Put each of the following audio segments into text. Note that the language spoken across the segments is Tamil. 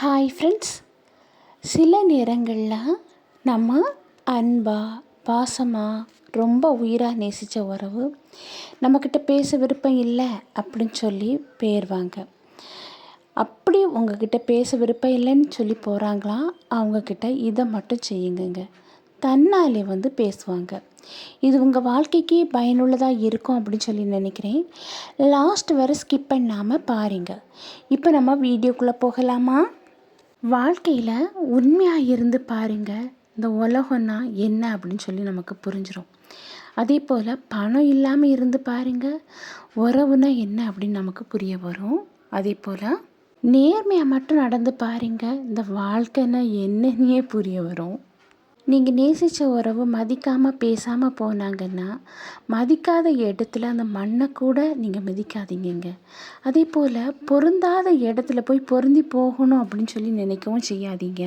ஹாய் ஃப்ரெண்ட்ஸ் சில நேரங்களில் நம்ம அன்பா பாசமாக ரொம்ப உயிராக நேசித்த உறவு நம்மக்கிட்ட பேச விருப்பம் இல்லை அப்படின்னு சொல்லி போயிடுவாங்க அப்படி உங்ககிட்ட பேச விருப்பம் இல்லைன்னு சொல்லி போகிறாங்களா அவங்கக்கிட்ட இதை மட்டும் செய்யுங்கங்க. தன்னாலே வந்து பேசுவாங்க. இது உங்கள் வாழ்க்கைக்கு பயனுள்ளதாக இருக்கும் அப்படின்னு சொல்லி நினைக்கிறேன். லாஸ்ட் வரை ஸ்கிப் பண்ணாமல் பாருங்கள் இப்போ நம்ம வீடியோக்குள்ளே போகலாமா? வாழ்க்கையில் உண்மையாக இருந்து பாருங்கள் இந்த உலகம்னா என்ன அப்படின்னு சொல்லி நமக்கு புரிஞ்சிடும் அதே போல் பணம் இல்லாமல் இருந்து பாருங்கள் உறவுனா என்ன அப்படின்னு நமக்கு புரிய வரும். அதே போல் நேர்மையாக மட்டும் நடந்து பாருங்கள் இந்த வாழ்க்கைன்னா என்னன்னே புரிய வரும். நீங்கள் நேசித்த உறவு மதிக்காமல் பேசாமல் போனாங்கன்னா மதிக்காத இடத்துல அந்த மண்ணை கூட நீங்கள் மிதிக்காதீங்கங்க. அதே போல் பொருந்தாத இடத்துல போய் பொருந்தி போகணும் அப்படின்னு சொல்லி நினைக்கவும் செய்யாதீங்க.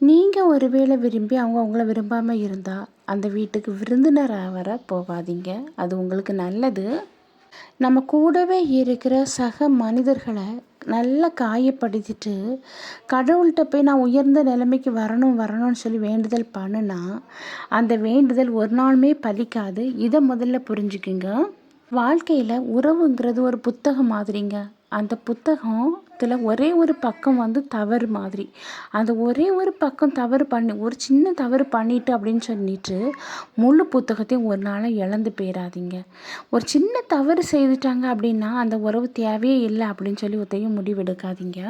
நீங்கள் ஒரு வேளை விரும்பி அவங்க அவங்கள விரும்பாமல் இருந்தால் அந்த வீட்டுக்கு விருந்தினராக வர போகாதீங்க. அது உங்களுக்கு நல்லது. நம்ம கூடவே இருக்கிற சக மனிதர்களை நல்லா காயப்படுத்திட்டு கடவுள்கிட்ட போய் நான் உயர்ந்த நிலைமைக்கு வரணும் வரணும்னு சொல்லி வேண்டுதல் பண்ணுனா அந்த வேண்டுதல் ஒரு நாளுமே பலிக்காது. இதை முதல்ல புரிஞ்சுக்குங்க. வாழ்க்கையில் உறவுங்கிறது ஒரு புத்தகம் மாதிரிங்க. அந்த புத்தகத்தில் ஒரே ஒரு பக்கம் வந்து தவறு மாதிரி. அந்த ஒரே ஒரு பக்கம் தவறு பண்ணி ஒரு சின்ன தவறு பண்ணிட்டு அப்படின்னு சொல்லிட்டு முழு புத்தகத்தையும் ஒரு நாளாக இழந்து போயிடாதீங்க ஒரு சின்ன தவறு செய்துட்டாங்க அப்படின்னா அந்த உறவு தேவையே இல்லை அப்படின்னு சொல்லி ஒருத்தையும் முடிவெடுக்காதீங்க.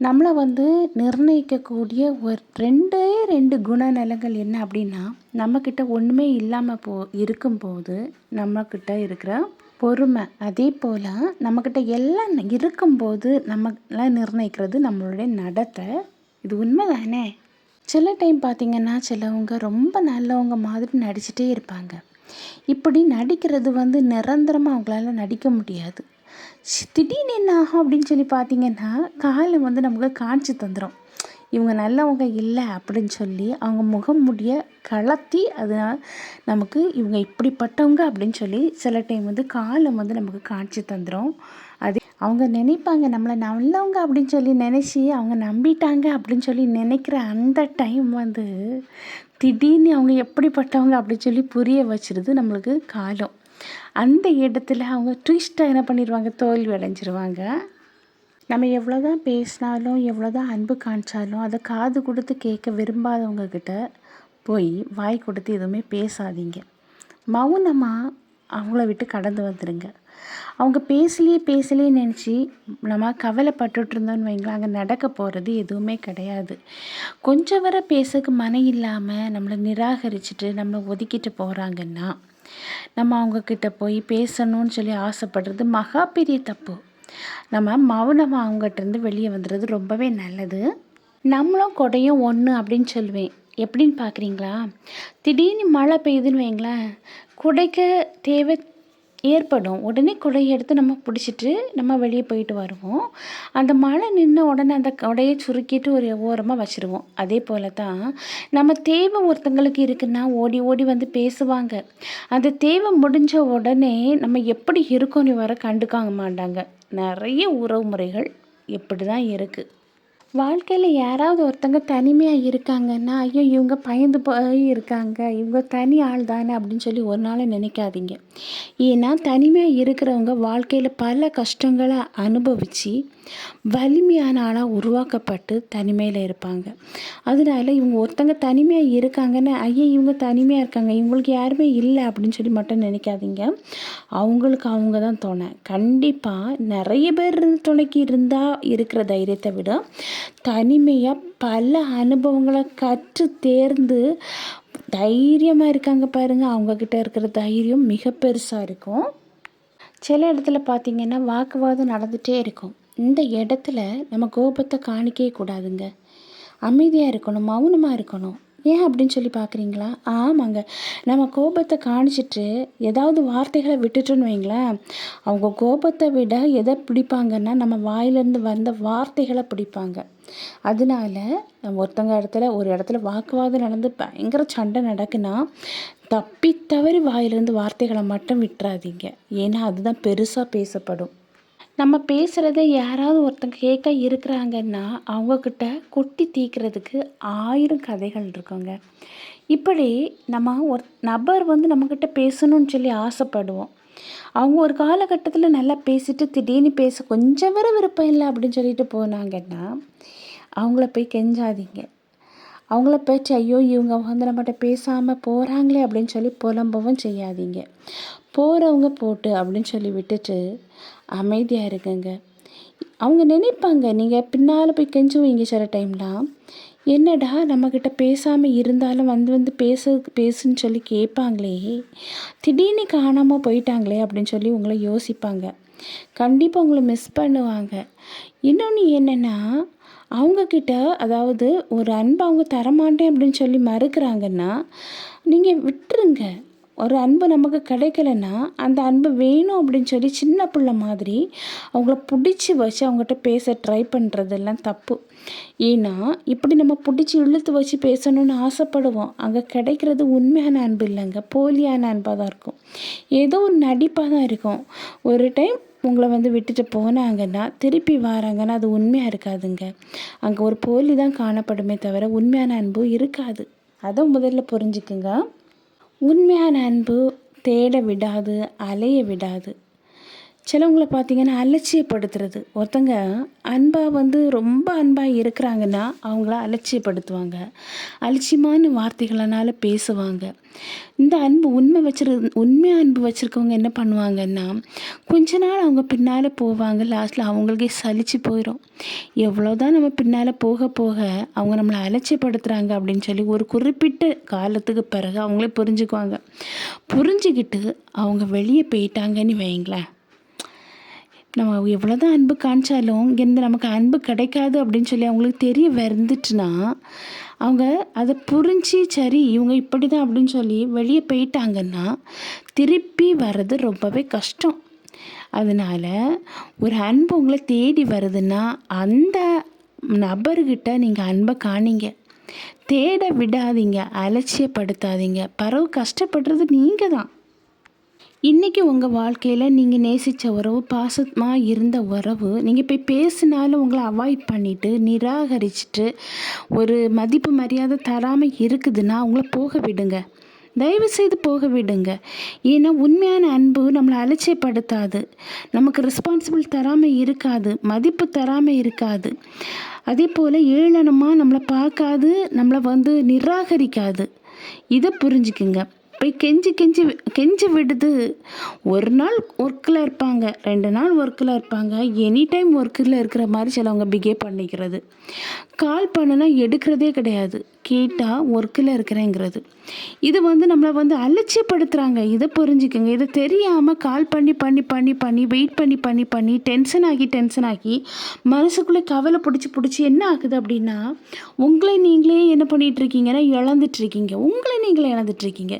நம்மளை வந்து நிர்ணயிக்கக்கூடிய ஒரு ரெண்டே ரெண்டு குணநலங்கள் என்ன அப்படின்னா நம்மக்கிட்ட ஒன்றுமே இல்லாமல் போ இருக்கும்போது நம்மக்கிட்ட இருக்கிற பொறுமை. அதே போல் நம்மக்கிட்ட எல்லாம் இருக்கும்போது நம்மளாம் நிர்ணயிக்கிறது நம்மளுடைய நடத்தை. இது உண்மை தானே சில டைம் பார்த்திங்கன்னா சிலவங்க ரொம்ப நல்லவங்க மாதிரி நடிச்சிட்டே இருப்பாங்க. இப்படி நடிக்கிறது வந்து நிரந்தரமாக அவங்களால நடிக்க முடியாது. திடீர்னு என்ன ஆகும் அப்படின்னு சொல்லி பார்த்தீங்கன்னா காலம் வந்து நமக்கு காட்சி தந்துடும் இவங்க நல்லவங்க இல்லை அப்படின்னு சொல்லி அவங்க முகம் முடிய கலத்தி அதனால் நமக்கு இவங்க இப்படிப்பட்டவங்க அப்படின்னு சொல்லி சில டைம் வந்து காலம் வந்து நமக்கு காட்சி தந்துடும் அது அவங்க நினைப்பாங்க நம்மளை நல்லவங்க அப்படின்னு சொல்லி நினச்சி அவங்க நம்பிட்டாங்க அப்படின்னு சொல்லி நினைக்கிற அந்த டைம் வந்து திடீர்னு அவங்க எப்படிப்பட்டவங்க அப்படின்னு சொல்லி புரிய வச்சிருது நம்மளுக்கு காலம். அந்த இடத்துல அவங்க ட்விஸ்ட்டாக என்ன பண்ணிடுவாங்க தோல்வி அடைஞ்சிருவாங்க. நம்ம எவ்வளோ தான் பேசினாலும் எவ்வளோ தான் அன்பு காமிச்சாலும் அதை காது கொடுத்து கேட்க விரும்பாதவங்கக்கிட்ட போய் வாய் கொடுத்து எதுவுமே பேசாதீங்க. மௌனமாக அவங்கள விட்டு கடந்து வந்துடுங்க அவங்க பேசலையே பேசலையே நினச்சி நம்ம கவலைப்பட்டுட்டு இருந்தோம்னு அங்கே நடக்க போகிறது எதுவுமே கிடையாது. கொஞ்சம் வர பேசக்கு மன இல்லாமல் நம்மளை நிராகரிச்சுட்டு நம்மளை ஒதுக்கிட்டு போகிறாங்கன்னா நம்ம அவங்கக்கிட்ட போய் பேசணும்னு சொல்லி ஆசைப்படுறது மகா பெரிய தப்பு. நம்ம மௌனமாக அவங்ககிட்டருந்து வெளியே வந்துடுறது ரொம்பவே நல்லது. நம்மளும் கொடையும் ஒன்று அப்படின்னு சொல்லுவேன். எப்படின்னு பார்க்குறீங்களா திடீர்னு மழை பெய்யுதுன்னு வைங்களேன். குடைக்க தேவை ஏற்படும். உடனே குடையை எடுத்து நம்ம பிடிச்சிட்டு நம்ம வெளியே போயிட்டு வருவோம். அந்த மழை நின்ன உடனே அந்த குடையை சுருக்கிட்டு ஒரு ஓரமாக வச்சுருவோம். அதே போல் தான் நம்ம தேவை ஒருத்தங்களுக்கு இருக்குன்னா ஓடி ஓடி வந்து பேசுவாங்க. அந்த தேவை முடிஞ்ச உடனே நம்ம எப்படி இருக்கோன்னு வர கண்டுக்காங்க மாட்டாங்க. நிறைய உறவு முறைகள் இப்படி தான் இருக்குது வாழ்க்கையில் யாராவது ஒருத்தங்க தனிமையாக இருக்காங்கன்னா ஐயோ இவங்க பயந்து போய் இருக்காங்க. இவங்க தனி ஆள் தானே அப்படின்னு சொல்லி ஒரு நாள் நினைக்காதீங்க. ஏன்னா தனிமையாக இருக்கிறவங்க வாழ்க்கையில் பல கஷ்டங்களை அனுபவித்து வலிமையான ஆளாக உருவாக்கப்பட்டு தனிமையில் இருப்பாங்க. அதனால இவங்க ஒருத்தங்க தனிமையாக இருக்காங்கன்னு ஐயா இவங்க தனிமையாக இருக்காங்க. இவங்களுக்கு யாருமே இல்லை அப்படின்னு சொல்லி மட்டும் நினைக்காதீங்க. அவங்களுக்கு அவங்க தான் துணை. கண்டிப்பாக நிறைய பேர் துணைக்கு இருந்தால் இருக்கிற தைரியத்தை விட தனிமையாக பல அனுபவங்களை கற்று தேர்ந்து தைரியமாக இருக்காங்க பாருங்கள் அவங்கக்கிட்ட இருக்கிற தைரியம் மிக பெருசாக இருக்கும். சில இடத்துல பார்த்திங்கன்னா வாக்குவாதம் நடந்துகிட்டே இருக்கும். இந்த இடத்துல நம்ம கோபத்தை காணிக்கவே கூடாதுங்க. அமைதியாக இருக்கணும் மௌனமாக இருக்கணும். ஏன் அப்படின்னு சொல்லி பார்க்குறீங்களா? ஆமாங்க. நம்ம கோபத்தை காணிச்சிட்டு ஏதாவது வார்த்தைகளை விட்டுட்டோன்னு வைங்களேன் அவங்க கோபத்தை விட எதை பிடிப்பாங்கன்னா நம்ம வாயிலேருந்து வந்த வார்த்தைகளை பிடிப்பாங்க. அதனால நம்ம ஒருத்தங்க இடத்துல ஒரு இடத்துல வாக்குவாதம் நடந்து பயங்கர சண்டை நடக்குன்னா தப்பி தவறி வாயிலேருந்து வார்த்தைகளை மட்டும் விட்டுறாதீங்க. ஏன்னா அதுதான் பெருசாக பேசப்படும். நம்ம பேசுகிறத யாராவது ஒருத்தங்க கேட்க இருக்கிறாங்கன்னா அவங்கக்கிட்ட கொட்டி தீக்கிறதுக்கு ஆயிரம் கதைகள் இருக்குங்க. இப்படி நம்ம ஒரு நபர் வந்து நம்மக்கிட்ட பேசணும்னு சொல்லி ஆசைப்படுவோம். அவங்க ஒரு காலகட்டத்தில் நல்லா பேசிட்டு திடீர்னு பேச கொஞ்சம் வர விருப்பம் இல்லை அப்படின்னு சொல்லிட்டு போனாங்கன்னா அவங்கள போய் கெஞ்சாதீங்க. அவங்கள பேச்சு ஐயோ இவங்க வந்து நம்மகிட்ட பேசாமல் போகிறாங்களே அப்படின்னு சொல்லி புலம்பவும் செய்யாதீங்க. போகிறவங்க போட்டு அப்படின்னு சொல்லி விட்டுட்டு அமைதியாக இருக்குங்க அவங்க நினைப்பாங்க நீங்கள் பின்னால் போய் கெஞ்சுவீங்க சில டைம்லாம் என்னடா நம்மக்கிட்ட பேசாமல் இருந்தாலும் வந்து வந்து பேச பேசுன்னு சொல்லி கேட்பாங்களே. திடீர்னு காணாமல் போயிட்டாங்களே அப்படின்னு சொல்லி உங்களை யோசிப்பாங்க. கண்டிப்பாக உங்களை மிஸ் பண்ணுவாங்க. இன்னொன்று என்னென்னா அவங்கக்கிட்ட அதாவது ஒரு அன்பை அவங்க தரமாட்டேன் அப்படின்னு சொல்லி மறுக்கிறாங்கன்னா நீங்கள் விட்டுருங்க. ஒரு அன்பு நமக்கு கிடைக்கலன்னா அந்த அன்பு வேணும் அப்படின்னு சொல்லி சின்ன பிள்ளை மாதிரி அவங்கள பிடிச்சி வச்சு அவங்ககிட்ட பேச ட்ரை பண்ணுறதெல்லாம் தப்பு. ஏன்னா இப்படி நம்ம பிடிச்சி இழுத்து வச்சு பேசணும்னு ஆசைப்படுவோம். அங்கே கிடைக்கிறது உண்மையான அன்பு இல்லைங்க. போலியான அன்பாக தான் இருக்கும். ஏதோ ஒரு நடிப்பாக தான் இருக்கும். ஒரு டைம் உங்களை வந்து விட்டுட்டு போனாங்கன்னா திருப்பி வராங்கன்னா அது உண்மையாக இருக்காதுங்க. அங்கே ஒரு போலி தான் காணப்படுமே தவிர உண்மையான அன்பு இருக்காது. அதை முதல்ல புரிஞ்சுக்குங்க. உண்மையான அன்பு தேட விடாது அலைய விடாது. சிலவங்களை பார்த்தீங்கன்னா அலட்சியப்படுத்துறது. ஒருத்தங்க அன்பாக வந்து ரொம்ப அன்பாக இருக்கிறாங்கன்னா அவங்கள அலட்சியப்படுத்துவாங்க. அலட்சியமான வார்த்தைகளனால பேசுவாங்க. இந்த அன்பு உண்மை வச்சிரு உண்மை அன்பு வச்சுருக்கவங்க என்ன பண்ணுவாங்கன்னா கொஞ்ச நாள் அவங்க பின்னால் போவாங்க லாஸ்ட்டில் அவங்களுக்கே சலிச்சு போயிடும் எவ்வளோ தான் நம்ம பின்னால் போக போக அவங்க நம்மளை அலட்சியப்படுத்துகிறாங்க அப்படின்னு சொல்லி ஒரு குறிப்பிட்ட காலத்துக்கு பிறகு அவங்களே புரிஞ்சுக்குவாங்க. புரிஞ்சுக்கிட்டு அவங்க வெளியே போயிட்டாங்கன்னு வைங்களேன் நம்ம எவ்வளோ தான் அன்பு காமிச்சாலும் இங்கேருந்து நமக்கு அன்பு கிடைக்காது அப்படின்னு சொல்லி அவங்களுக்கு தெரிய வந்துட்டுனா அவங்க அதை புரிஞ்சு சரி இவங்க இப்படி தான் அப்படின்னு சொல்லி வெளியே போயிட்டாங்கன்னா திருப்பி வர்றது ரொம்பவே கஷ்டம். அதனால் ஒரு அன்பு உங்களை தேடி வருதுன்னா அந்த நபர்கிட்ட நீங்கள் அன்பை காணிங்க. தேட விடாதீங்க அலட்சியப்படுத்தாதீங்க. பறவை கஷ்டப்படுறது நீங்கள் தான் இன்றைக்கி உங்கள் வாழ்க்கையில் நீங்கள் நேசித்த உறவு பாசமாக இருந்த உறவு நீங்கள் போய் பேசினாலும் உங்களை அவாய்ட் பண்ணிவிட்டு நிராகரிச்சுட்டு ஒரு மதிப்பு மரியாதை தராமல் இருக்குதுன்னா அவங்கள போக விடுங்க. தயவு செய்து போக விடுங்க. ஏன்னா உண்மையான அன்பு நம்மளை அலட்சியப்படுத்தாது. நமக்கு ரெஸ்பான்சிபிள் தராமல் இருக்காது மதிப்பு தராமல் இருக்காது. அதே போல் ஏளனமாக நம்மளை பார்க்காது நம்மளை வந்து நிராகரிக்காது. இதை புரிஞ்சுக்குங்க. போய் கெஞ்சி கெஞ்சி கெஞ்சி விடுது. ஒரு நாள் ஒர்க்கில் இருப்பாங்க. ரெண்டு நாள் ஒர்க்கில் இருப்பாங்க. எனி டைம் ஒர்க்கில் இருக்கிற மாதிரி சிலவங்க பிஹேவ் பண்ணிக்கிறது. கால் பண்ணனா எடுக்கிறதே கிடையாது. கேட்டால் ஒர்க்கில் இருக்கிறேங்கிறது. இது வந்து நம்மளை வந்து அலட்சியப்படுத்துகிறாங்க இதை புரிஞ்சுக்கோங்க. இதை தெரியாமல் கால் பண்ணி பண்ணி பண்ணி பண்ணி வெயிட் பண்ணி பண்ணி பண்ணி டென்ஷன் ஆகி டென்ஷன் ஆகி மனசுக்குள்ளே கவலை பிடிச்சி பிடிச்சி என்ன ஆகுது அப்படின்னா உங்களை நீங்களே என்ன பண்ணிகிட்ருக்கீங்கன்னா இழந்துட்டுருக்கீங்க உங்களை நீங்களே இழந்துட்டுருக்கீங்க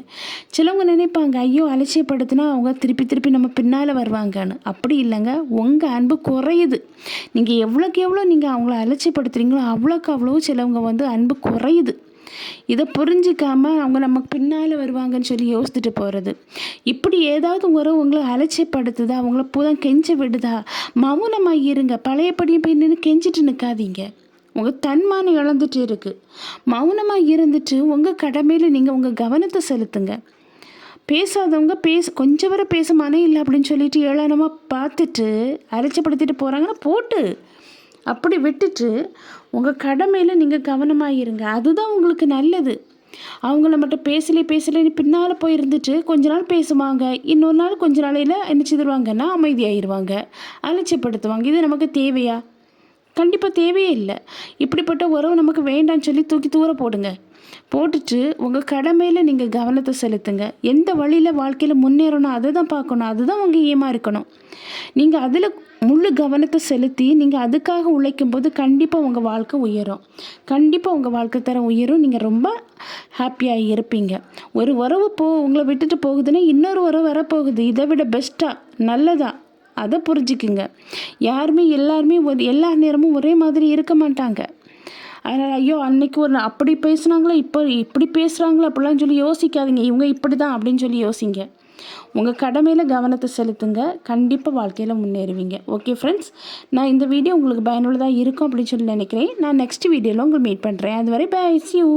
சிலவங்க நினைப்பாங்க ஐயோ அலட்சியப்படுத்தினா அவங்க திருப்பி திருப்பி நம்ம பின்னால் வருவாங்கன்னு. அப்படி இல்லைங்க. உங்கள் அன்பு குறையுது. நீங்கள் எவ்வளோக்கு எவ்வளோ நீங்கள் அவங்கள அலட்சியப்படுத்துகிறீங்களோ அவ்வளோக்கு அவ்வளோ சிலவங்க வந்து அன்பு குறையுது. இதை புரிஞ்சிக்காம அவங்க நமக்கு பின்னால் வருவாங்கன்னு சொல்லி யோசிச்சுட்டு போகிறது இப்படி ஏதாவது உறவு உங்களை அலட்சியப்படுத்துதா? அவங்கள பூதான் கெஞ்ச விடுதா? மௌனமாக இருங்க. பழையபடியும் போய் நின்று கெஞ்சிட்டு நிற்காதீங்க உங்கள் தன்மானம் இழந்துட்டு இருக்குது மௌனமாக இருந்துட்டு உங்கள் கடமையில் நீங்கள் உங்கள் கவனத்தை செலுத்துங்க. பேசாதவங்க பேச கொஞ்சம் வரை பேச மனம் இல்லை அப்படின்னு சொல்லிட்டு ஏளனமாக பார்த்துட்டு அலட்சியப்படுத்திட்டு போகிறாங்கன்னா போட்டு. அப்படி விட்டுட்டு உங்கள் கடமையில் நீங்கள் கவனமாக இருங்க அதுதான் உங்களுக்கு நல்லது. அவங்கள மட்டும் பேசலே பேசலேன்னு பின்னால் போயிருந்துட்டு கொஞ்ச நாள் பேசுவாங்க. இன்னொரு நாள் கொஞ்ச நாளையில் என்ன செய்திருவாங்கன்னா அமைதியாகிடுவாங்க அலட்சியப்படுத்துவாங்க. இது நமக்கு தேவையா? கண்டிப்பாக தேவையே இல்லை. இப்படிப்பட்ட உறவு நமக்கு வேண்டாம்னு சொல்லி தூக்கி தூர போடுங்க. போட்டுட்டு உங்கள் கடமையில் நீங்கள் கவனத்தை செலுத்துங்க. எந்த வழியில் வாழ்க்கையில் முன்னேறணும் அதை தான் பார்க்கணும் அதுதான் உங்கள் ஏமாக இருக்கணும். நீங்கள் அதில் முழு கவனத்தை செலுத்தி நீங்கள் அதுக்காக உழைக்கும் போது கண்டிப்பாக உங்கள் வாழ்க்கை உயரும். கண்டிப்பாக உங்கள் வாழ்க்கை தரம் உயரும். நீங்கள் ரொம்ப ஹாப்பியாக இருப்பீங்க. ஒரு உறவு போ உங்களை விட்டுட்டு போகுதுன்னா இன்னொரு உறவு வரப்போகுது. இதை விட பெஸ்ட்டாக நல்லதாக அதை புரிஞ்சுக்குங்க. யாருமே எல்லாருமே ஒரு எல்லா நேரமும் ஒரே மாதிரி இருக்க மாட்டாங்க. அதனால் ஐயோ அன்னைக்கு ஒரு அப்படி பேசுனாங்களோ இப்போ இப்படி பேசுகிறாங்களோ அப்படிலாம் சொல்லி யோசிக்காதீங்க. இவங்க இப்படி தான் அப்படின்னு சொல்லி யோசிங்க. உங்கள் கடமையில் கவனத்தை செலுத்துங்க. கண்டிப்பாக வாழ்க்கையில் முன்னேறுவீங்க. ஓகே ஃப்ரெண்ட்ஸ் நான் இந்த வீடியோ உங்களுக்கு பயனுள்ளதாக இருக்கும் அப்படின்னு சொல்லி நினைக்கிறேன். நான் நெக்ஸ்ட் வீடியோவில் உங்களுக்கு மீட் பண்ணுறேன் அதுவரை பை சி யூ